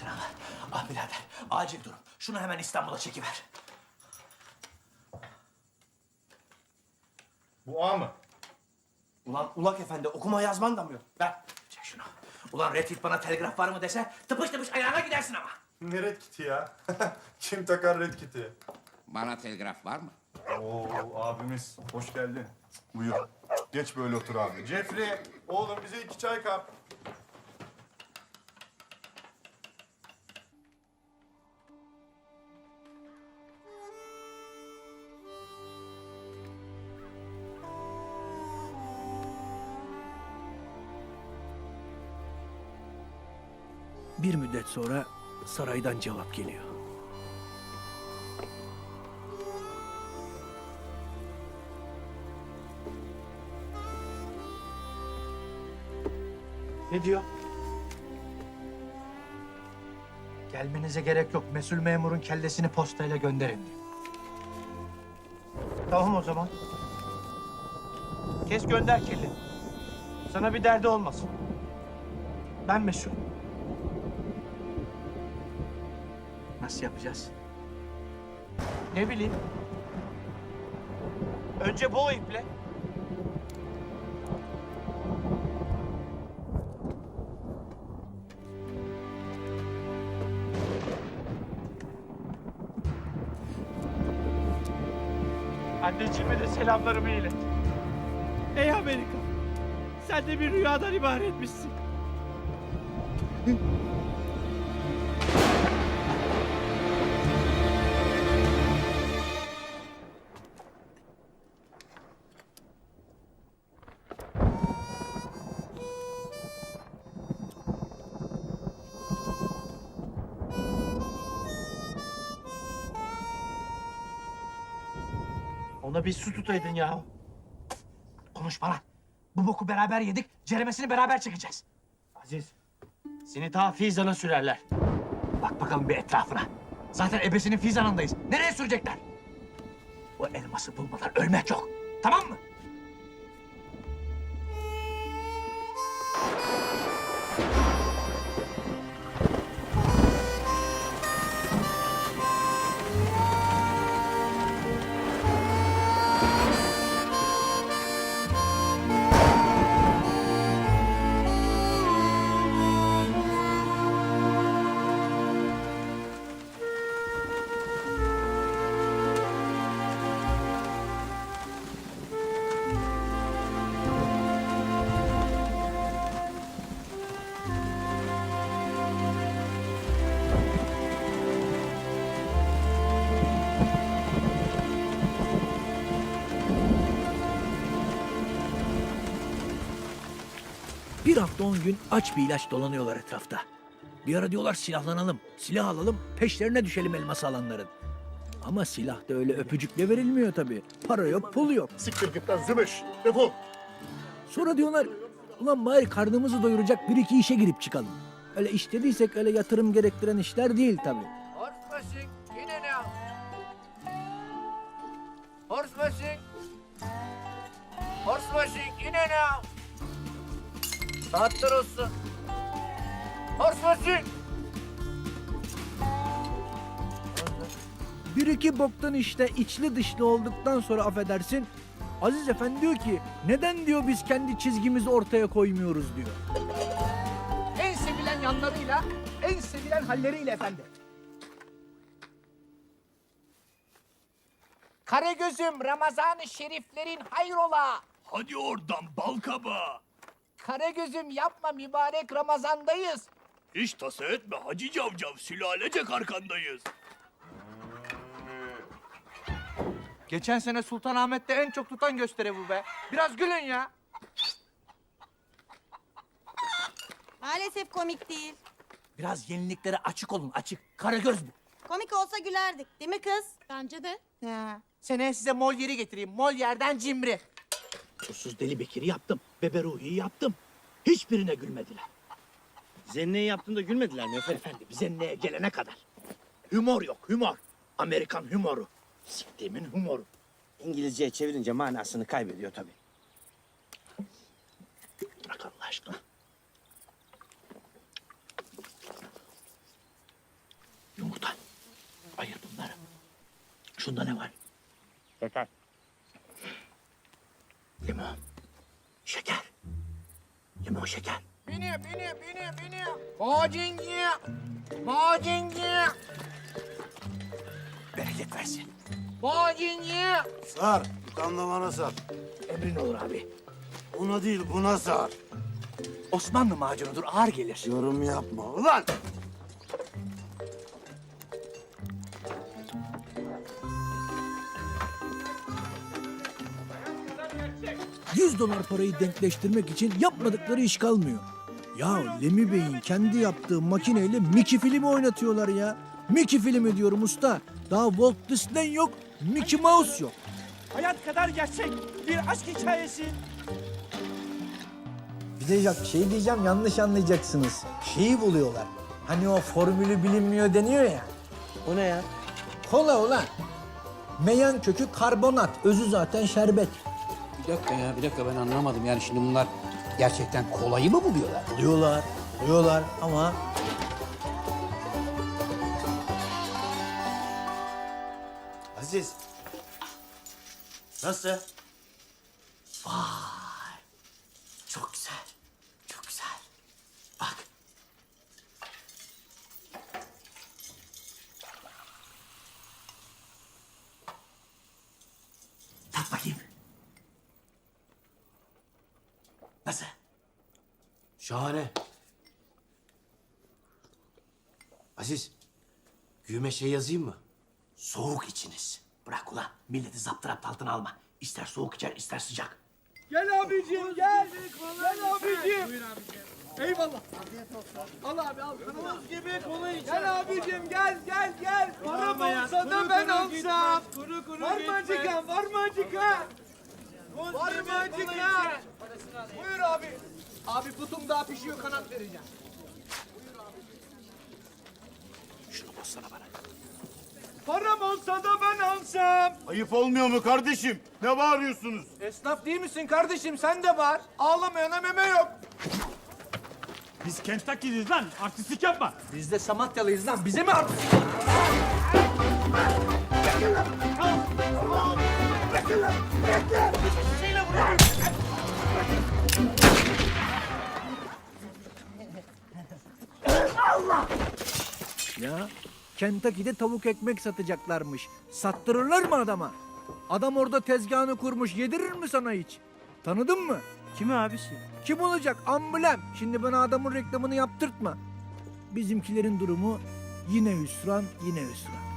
Sinan, ah birader, acil durum. Şunu hemen İstanbul'a çekiver. Bu A mı? Ulan Ulak Efendi okuma yazman da mı yok? Ver, çek şunu. Ulan Retit bana telgraf var mı dese tıpış tıpış ayağına gidersin ama. Ne red kiti ya? Kim takar red kiti? Bana telgraf var mı? Oo abimiz hoş geldin. Buyur. Geç böyle otur abi. Jeffrey oğlum bize iki çay kap. Bir müddet sonra saraydan cevap geliyor. Ne diyor? Gelmenize gerek yok. Mesul memurun kellesini postayla gönderin diyor. Tamam o zaman. Kes gönder kelleni. Sana bir derdi olmasın. Ben mesul. Nasıl yapacağız? Ne bileyim. Önce bu iple. Anneciğime de selamlarımı ilet. Ey Amerika! Sen de bir rüyadan ibaretmişsin. Ona bir su tutaydın ya. Konuşma lan. Bu boku beraber yedik, ceremesini beraber çekeceğiz. Aziz, seni ta Fizan'a sürerler. Bak bakalım bir etrafına. Zaten ebesinin Fizan'ındayız. Nereye sürecekler? O elması bulmadan ölmek yok. Tamam mı? Bir hafta on gün aç bir ilaç dolanıyorlar etrafta. Bir ara diyorlar silahlanalım, silah alalım, peşlerine düşelim elması alanların. Ama silah da öyle öpücükle verilmiyor tabii. Para yok, pul yok. Siktir git lan zımış. Defol. Sonra diyorlar, ulan bari karnımızı doyuracak bir iki işe girip çıkalım. Öyle iş dediysek öyle yatırım gerektiren işler değil tabii. Horsebaşık yine ne? Horsebaşık. Horsebaşık yine ne? Saatler olsun. Horsebaşık. Bir iki boktan işte içli dışlı olduktan sonra affedersin. Aziz Efendi diyor ki neden diyor biz kendi çizgimizi ortaya koymuyoruz diyor. En sevilen yanlarıyla, en sevilen halleriyle efendim. Karagöz'üm Ramazan-ı Şeriflerin hayrola. Hadi oradan balkaba. Karagöz'üm yapma mübarek Ramazan'dayız. Hiç tasa etme Hacı Cavcav sülalecek arkandayız. Geçen sene Sultanahmet'te en çok tutan gösteri bu be. Biraz gülün ya. Maalesef komik değil. Biraz yeniliklere açık olun, açık. Karagöz bu. Komik olsa gülerdik. Değil mi kız? Bence de. Ha, seneye size Molière'i getireyim. Molière'den cimri. Uçsuz Deli Bekir'i yaptım. Beberuhi'yi yaptım. Hiçbirine gülmediler. Zenneyi yaptığında gülmediler mi efendim? Efendim zenneye gelene kadar. Humor yok humor. Amerikan humoru. Siktiğimin humoru. İngilizceye çevirince manasını kaybediyor tabii. Bırak Allah aşkına. Yumurta. Ayır bunları. Şunda ne var? Şeker. Şeker. Bini, bini, bini, bini. Macinci. Macinci. Bereket versin. Macinci. Sar. Kanlamana sar. Emrin olur abi. Buna değil buna sar. Osmanlı macunudur ağır gelir. Yorum yapma ulan. 100 dolar parayı denkleştirmek için yapmadıkları iş kalmıyor. Ya Lemi Bey'in kendi yaptığı makineyle Mickey filmi oynatıyorlar ya. Mickey filmi diyorum usta. Daha Walt Disney yok, Mickey Mouse yok. Hayat kadar gerçek bir aşk hikayesi. Bir de ya şey diyeceğim yanlış anlayacaksınız. Şeyi buluyorlar. Hani o formülü bilinmiyor deniyor ya. O ne ya? Kola ulan. Meyan kökü karbonat. Özü zaten şerbet. Bir dakika ya, bir dakika ben anlamadım. Yani şimdi bunlar gerçekten kolayı mı buluyorlar? Buluyorlar, buluyorlar ama Aziz. Nasıl? Çok güzel. Çok güzel. Bak. Tat bakayım. Nasıl? Şahane. Aziz, güğüme şey yazayım mı? Soğuk içiniz. Bırak ulan. Milleti zaptırapt altına alma. İster soğuk içer ister sıcak. Gel abicim gel. Gel abicim. Eyvallah. Al abi al. Kanımız gibi kola içer. Gel abicim gel gel gel. Param olsa da ben alsam. Kuru kuru var mı acıkan var mı acıkan? Var mı acıkan? Buyur abi. Abi putum daha pişiyor kanat vereceğim. Şunu bozsana bana. Param olsa da ben alsam. Ayıp olmuyor mu kardeşim? Ne bağırıyorsunuz? Esnaf değil misin kardeşim sen de var. Ağlamayana meme yok. Biz Kentucky'liyiz lan. Artistlik yapma. Biz de Samatyalıyız lan bize mi artık? Ya Kentucky'de tavuk ekmek satacaklarmış. Sattırırlar mı adama? Adam orada tezgahını kurmuş. Yedirir mi sana hiç? Tanıdın mı? Kimi abisi? Kim olacak? Amblem. Şimdi bana adamın reklamını yaptırtma. Bizimkilerin durumu yine hüsran, yine hüsran.